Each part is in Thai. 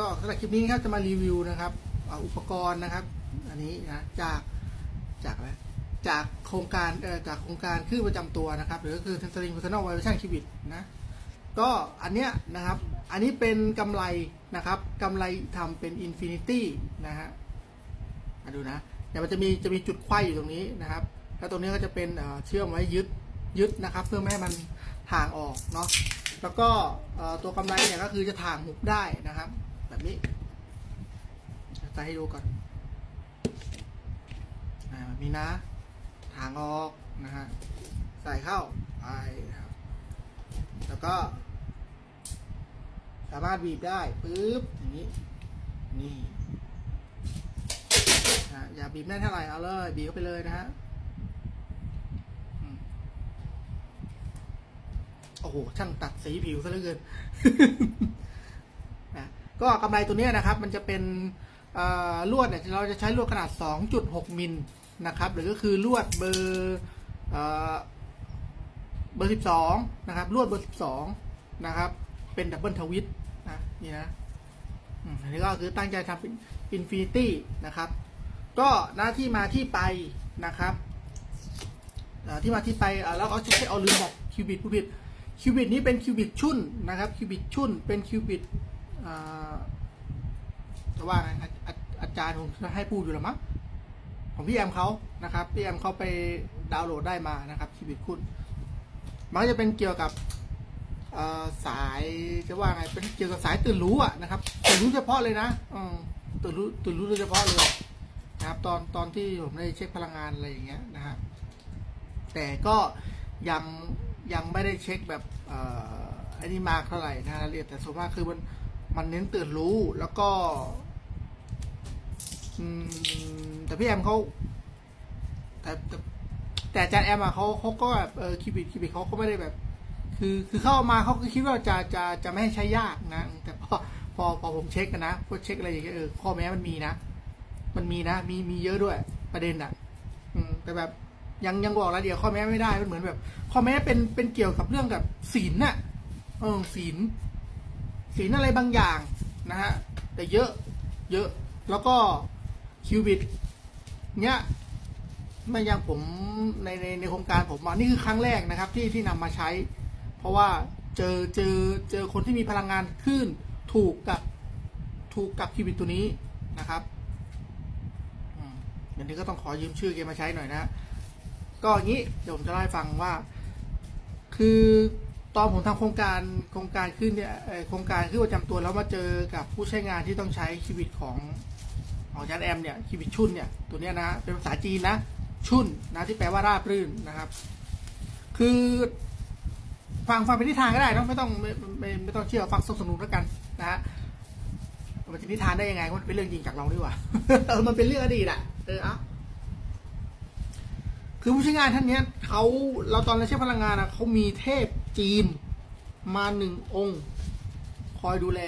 ก็สำหรับคลิปนี้นะครับจะมารีวิวนะครับอุปกรณ์นะครับ อันนี้นะจากจากอะไรจากโครงการเอ่อจากโครงการคลื่นประจำตัวนะครับ หรือก็คือ Tensering Personal Vibration Qubit นะก็อันเนี้ยนะครับ อันนี้เป็นกำไรนะครับกำไรทำเป็น Infinity นะฮะมาดูนะเดี๋ยวมันจะมีจะมีจุดไขว้อยู่ตรงนี้นะครับ แล้วตรงนี้ก็จะเป็นเชื่อมไว้ยึดยึดนะครับ เพื่อไม่ให้มันถ่างออกเนาะแล้วก็ตัวกำไรเนี่ยก็คือจะถ่างหุบได้นะครับ แบบนี้จะให้ดูก่อนอ่าแบบนี้นะ ถางออกนะฮะ ใส่เข้าไปนะครับแล้วก็ สามารถบีบได้ปึ๊บอย่างนี้ นี่นะอย่าบีบแน่นเท่าไหร่เอาเลย บีบเข้าไปเลยนะฮะโอ้โห ช่างตัดสีผิวซะเหลือเกิน ก็กำไรตัวนี้นะครับมันจะเป็นลวดเนี่ยเราจะใช้ลวดขนาด 2.6 มิลนะครับหรือก็คือลวดเบอร์เอ่อเบอร์ 12 นะครับลวดเบอร์ 12 นะครับ เป็นดับเบิลทวิตนะนี่นะอันนี้ก็คือตั้งใจทำเป็นอินฟินิตี้นะครับ ก็หน้าที่มาที่ไปนะครับที่มาที่ไปเอ่อแล้วเอาใช้เอาลืมบอกคิวบิตผู้ผิดคิวบิตนี้เป็นคิวบิตชุ่นนะครับคิวบิตชุ่นเป็นคิวบิต จะว่าไงอาออาจารย์ผมจะให้พูดอยู่หรือมั้งของพี่แอมเขานะครับพี่แอมเขาไปดาวน์โหลดได้มานะครับคิวบิตชุ่นมันก็จะเป็นเกี่ยวกับสายจะว่าไงเป็นเกี่ยวกับสายตื่นรู้อะนะครับตื่นรู้เฉพาะเลยนะตื่นรู้ตื่นรู้โดยเฉพาะเลยนะครับ ตอนตอนที่ผมได้เช็คพลังงานอะไรอย่างเงี้ยนะฮะแต่ก็ยังยังไม่ได้เช็คแบบอันนี้มากเท่าไหร่นะรายละเอียดแต่ส่วนมากคือมัน มันเน้นตื่นรู้แล้วก็อืมแต่พี่แอมเขาแต่แต่แต่จารย์แอมอะเขาเขาก็แบบเออคิบิตคิบิตเขาก็ไม่ได้แบบ คือคือเข้ามาเขาก็คิดว่าจะจะจะไม่ให้ใช้ยากนะ แต่พอพอพอผมเช็คกันนะพอเช็คอะไรอย่างเงี้ยเออข้อแม้มันมีนะ มันมีนะ มีมีเยอะด้วยประเด็นอะอืมแต่แบบยังยังบอกรายละเอียดข้อแม้ไม่ได้มันเหมือนแบบ ข้อแม้เป็นเป็นเกี่ยวกับเรื่องแบบศีลน่ะเออศีล ศีลอะไรบางอย่างนะฮะแต่เยอะเยอะแล้วก็คิวบิตเนี้ยไม่ยังผมในในในโครงการผมอะนี่คือครั้งแรกนะครับที่ที่นำมาใช้ เพราะว่าเจอเจอเจอคนที่มีพลังงานขึ้นถูกกับถูกกับคิวบิตตัวนี้นะครับอืมเดี๋ยวนี้ก็ต้องขอยืมชื่อแกมาใช้หน่อยนะ ก็อย่างนี้เดี๋ยวผมจะเล่าให้ฟังว่า คือ ตอนผมทำโครงการโครงการขึ้นเนี่ยเอ่อโครงการขึ้นประจำตัวแล้วมาเจอกับผู้ใช้งานที่ต้องใช้คิวบิตของของจานแอมเนี่ยคิวบิตชุนเนี่ยตัวเนี้ยนะเป็นภาษาจีนนะชุนนะที่แปลว่าราบรื่นนะครับ คือฟังฟังเป็นนิทานก็ได้เนอะไม่ต้องไม่ไม่ไม่ต้องเชื่อฟังสนุกสนุกแล้วกันนะฮะมันจะนิทานได้ยังไงมันเป็นเรื่องจริงจากเราดีกว่า เออมันเป็นเรื่องอดีตอะเออเอา คือผู้ใช้งานท่านเนี้ยเขาเราตอนเราใช้พลังงานอะเขามีเทพ จีนมาหนึ่งองค์ คอยดูแล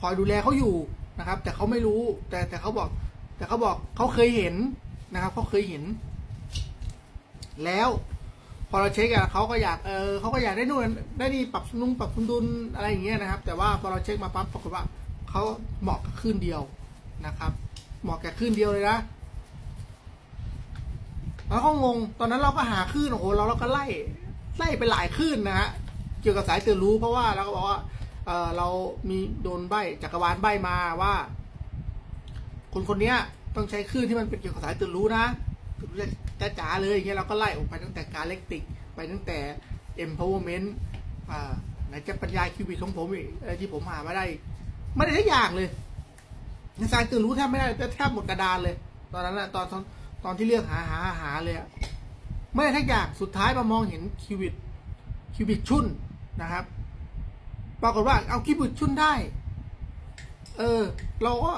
คอยดูแลเขาอยู่นะครับ แต่เขาไม่รู้ แต่แต่เขาบอก แต่เขาบอกเขาเคยเห็นนะครับเขาเคยเห็น แล้วพอเราเช็คอะเขาก็อยากเออเขาก็อยากได้นู่นได้นี่ปรับนุ่งปรับสมดุลอะไรอย่างเงี้ยนะครับ แต่ว่าพอเราเช็คมาปั๊บปรากฏว่าเขาเหมาะกับคลื่นเดียวนะครับ เหมาะกับคลื่นเดียวเลยนะแล้วเขางงตอนนั้นเราก็หาคลื่นโอ้โหเราเราก็ไล่ ไล่ไปหลายคลื่นนะฮะเกี่ยวกับสายตื่นรู้เพราะว่าเราก็บอกว่าเออเรามีโดนใบจักรวาลใบมาว่า คนคนนี้ต้องใช้คลื่นที่มันเป็นเกี่ยวกับสายตื่นรู้นะจะจ๋าเลยอย่างเงี้ยเราก็ไล่ออกไปตั้งแต่การเล็กติก ไปตั้งแต่ empowerment อ่าไหนจะปัญญาคิวบิตของผมอีกที่ผมหามาได้ ไม่ได้ทุกอย่างเลยสายตื่นรู้แทบไม่ได้แทบหมดกระดานเลย ตอนนั้นนะตอนตอนตอนที่เลือกหาหาหาเลยอะ ไม่ได้ทุกอย่างสุดท้ายมามองเห็นคิวบิตคิวบิตชุนนะครับ ปรากฏว่าเอาคิวบิตชุนได้ เออ เราก็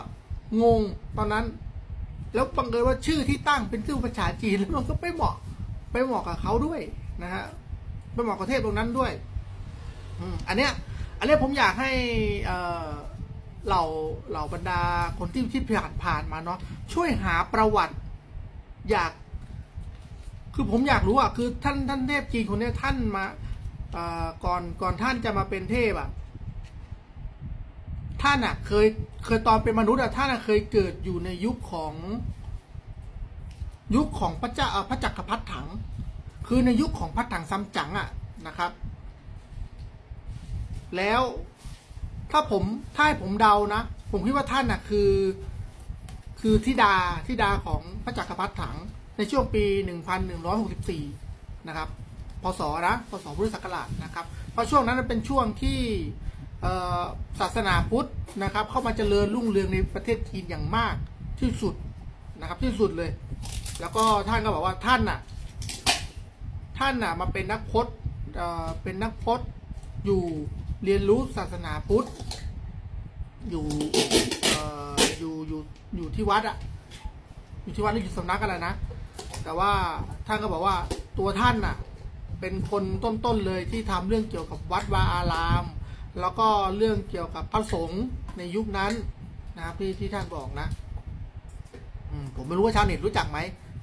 งงตอนนั้น แล้วบังเอิญว่าชื่อที่ตั้งเป็นชื่อภาษาจีนแล้วมันก็ไปเหมาะไปเหมาะกับเขาด้วยนะฮะไปเหมาะกับเทพตรงนั้นด้วยอืมอันเนี้ย อันเนี้ยผมอยากให้เออเหล่าเหล่าบรรดาคนที่ที่ผ่านผ่านมาเนาะช่วยหาประวัติ อยาก คือผมอยากรู้อะคือท่านท่านเทพจีนคนเนี้ยท่านมาก่อนก่อนท่านจะมาเป็นเทพอะท่านอะ เคยเคยตอนเป็นมนุษย์อะท่านอะเคยเกิดอยู่ในยุคของ ยุคของพระเจ้าพระจักรพรรดิถัง คือในยุคของพระถังซัมจั๋งอะนะครับ แล้วถ้าผมถ้าให้ผมเดานะ ผมคิดว่าท่านอะคือ คือธิดาธิดาของพระจักรพรรดิถัง ในช่วงปี 1164 นะครับ พศ นะ พศ พุทธศักราช นะครับ เพราะช่วงนั้นเป็นช่วงที่ศาสนาพุทธนะครับ เข้ามาเจริญรุ่งเรืองในประเทศจีนอย่างมากที่สุดนะครับที่สุดเลย แล้วก็ท่านก็บอกว่าท่านน่ะ ท่านน่ะมาเป็นนักพจน์เป็นนักพจน์อยู่เรียนรู้ศาสนาพุทธ อยู่อออยู่อยู่อยู่ที่วัดอะอยู่ที่วัดหรืออยู่สำนักอะไรนะ แต่ว่าท่านก็บอกว่าตัวท่านน่ะเป็นคนต้นๆเลยที่ทำเรื่องเกี่ยวกับวัดวาอาราม แล้วก็เรื่องเกี่ยวกับพระสงฆ์ในยุคนั้นนะครับที่ที่ท่านบอกนะอผมไม่รู้ว่าชาวเน็ตรู้จักไหม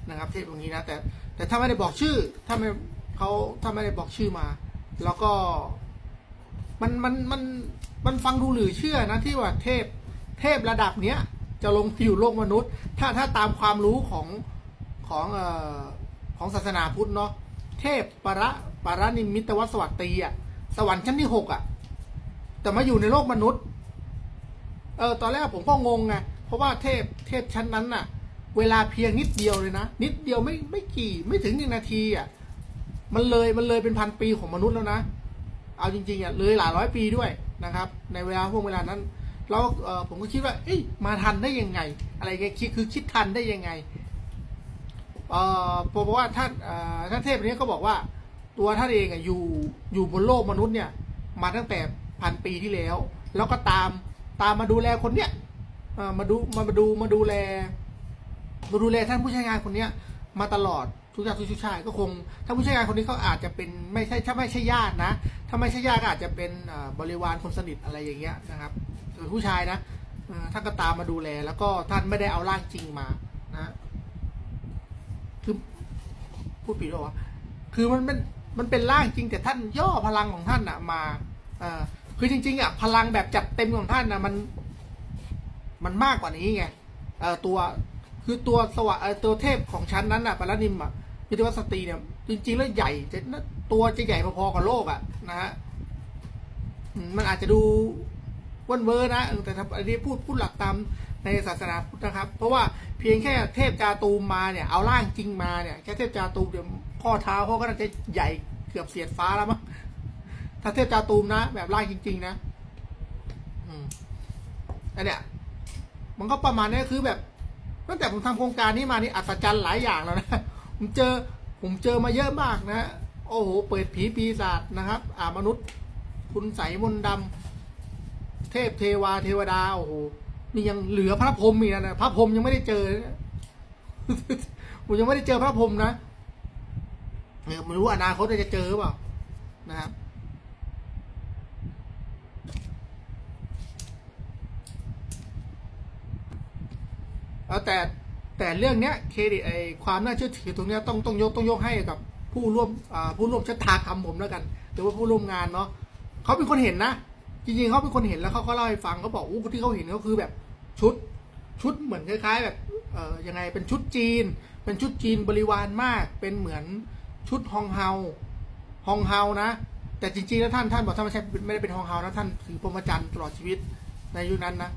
นะครับเทพตรงนี้นะแต่แต่ถ้าไม่ได้บอกชื่อ ถ้าไม่เขาถ้าไม่ได้บอกชื่อมา แล้วก็มันมันมันมันฟังดูหรือเชื่อนะที่ว่าเทพเทพระดับเนี้ยจะลงอยู่โลกมนุษย์ ถ้าถ้าตามความรู้ของ ของเอ่อของศาสนาพุทธเนาะเทพประปรนิมิตวสวัสตีอะสวรรค์ชั้นที่หกอะ แต่มาอยู่ในโลกมนุษย์ เออตอนแรกผมก็งงไงเพราะว่าเทพเทพชั้นนั้นน่ะ เวลาเพียงนิดเดียวเลยนะนิดเดียวไม่ไม่กี่ไม่ถึงหนึ่งนาทีอะมันเลยมันเลยเป็นพันปีของมนุษย์แล้วนะเอาจริงๆอะเลยหลายร้อยปีด้วยนะครับ ในเวลาพวกเวลานั้นแล้วเออผมก็คิดว่าเอ้ยมาทันได้ยังไง อะไรเงี้ยคิดคือคิดทันได้ยังไง เอ่อผมบอกว่าท่านเท่านเทพนี้ก็บอกว่า ตัวท่านเองอยู่อยู่บนโลกมนุษย์เนี่ย มาตั้งแต่พันปีที่แล้ว แล้วก็ตามตามมาดูแลคนเนี้ยมาดูมาดูมาดูแลมาดูแลท่านผู้ใช้งานคนเนี้ย มาตลอดทุกอย่างทุกชายก็คงถ้าผู้ใช้งานคนนี้เขาอาจจะเป็นไม่ใช่ถ้าไม่ใช่ญาตินะถ้าไม่ใช่ญาติก็อาจจะเป็นบริวารคนสนิทอะไรอย่างเงี้ยนะครับส่วนผู้ชายนะท่านก็ตามมาดูแล แล้วก็ท่านไม่ได้เอาร่างจริงมานะ คือพูดผิดหรอวะคือมันเป็นมันเป็นร่างจริงแต่ท่านย่อพลังของท่านอะมาเอ่อคือจริง ๆอะพลังแบบจัดเต็มของท่านนะมัน มันมากกว่านี้ไงเอ่อตัวคือตัวสวะตัวเทพของชั้นนั้นอะปารนิมอะมิตรวัสตีเนี่ย จริง ๆ แล้วใหญ่จะตัวจะใหญ่พอๆกับโลกอะนะฮะมันอาจจะดูวันเวอร์นะแต่ถ้าอันนี้พูดพูดหลักตามในศาสนาพุทธนะครับ เพราะว่า พียงแค่เทพจาตูมมาเนี่ยเอาร่างจริงมาเนี่ยแค่เทพจาตูมเดี๋ยวข้อเท้าเขาก็น่าจะใหญ่เกือบเสียดฟ้าแล้วมั้งถ้าเทพจาตูมนะ แบบร่างจริง ๆ นะอืมอันเนี้ยมันก็ประมาณนี้คือแบบตั้งแต่ผมทำโครงการนี้มานี่อัศจรรย์หลายอย่างแล้วนะผมเจอผมเจอมาเยอะมากนะ โอ้โหเปิดผีปีศาจนะครับ อ่ามนุษย์ คุณใสมนต์ดำเทพเทวาเทวดาโอ้โห นี่ยังเหลือพระพรหมอีกนะพระพรหมยังไม่ได้เจอผมยังไม่ได้เจอพระพรหมนะเออไม่รู้อนาคตจะเจอหรือเปล่านะครับเอาแต่แต่เรื่องเนี้ยเครดิตไอความน่าเชื่อถือตรงเนี้ยต้องต้องยกต้องยกให้กับ ผู้ร่วมผู้ร่วมชะตากรรมผมแล้วกันหรือว่าผู้ร่วมงานเนาะเขาเป็นคนเห็นนะ จริงๆเขาเป็นคนเห็นแล้วเขาก็เล่าให้ฟังเขาบอกอู้ที่เขาเห็นก็คือแบบชุดชุดเหมือนคล้าย ๆ แบบเอ่อยังไงเป็นชุดจีน เป็นชุดจีนบริวารมาก เป็นเหมือนชุดฮองเฮาฮองเฮานะ แต่จริงๆแล้วท่านท่านบอกท่านไม่ใช่ไม่ได้เป็นฮองเฮานะท่านถือพรหมจรรย์ตลอดชีวิตในยุคนั้นนะ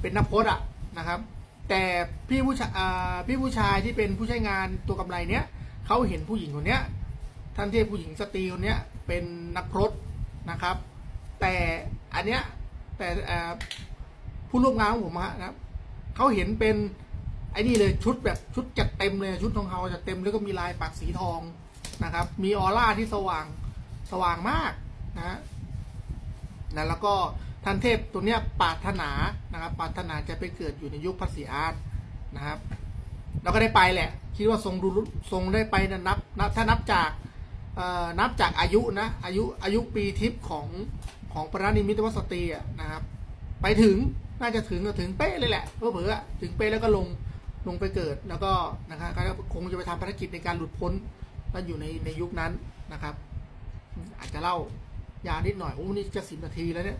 เป็นนักพจน์อะนะครับ แต่พี่ผู้ชายพี่ผู้ชายที่เป็นผู้ใช้งานตัวกำไรเนี้ยเขาเห็นผู้หญิงคนเนี้ยท่านเทพผู้หญิงสตรีคนเนี้ยเป็นนักพรตนะครับ แต่ อันเนี้ยแต่ผู้ร่วมงานของผมอะนะครับเขาเห็นเป็นไอ้นี่เลยชุดแบบชุดจัดเต็มเลยชุดทองเฮาจัดเต็มแล้วก็มีลายปักสีทองนะครับ มีออร่าที่สว่างสว่างมากนะฮะนะแล้วก็ท่านเทพตัวเนี้ยปาถนานะครับปาถนาจะไปเกิดอยู่ในยุคพระศรีอานนะครับเราก็ได้ไปแหละ คิดว่าทรงดูทรงได้ไปนะนับนับถ้านับจาก นับจากอายุนะอายุอายุปีทิพย์ของของปรานิมิตวสตรีนะครับ ไปถึงน่าจะถึงถึงเป๊ะเลยแหละเพื่อเผื่อถึงเป๊ะแล้วก็ลงลงไปเกิดแล้วก็นะครับก็คงจะไปทำภารกิจในการหลุดพ้นแล้วอยู่ในในยุคนั้นนะครับ อาจจะเล่ายาวนิดหน่อยโอ้นี่จะสิบนาทีแล้วเนี่ย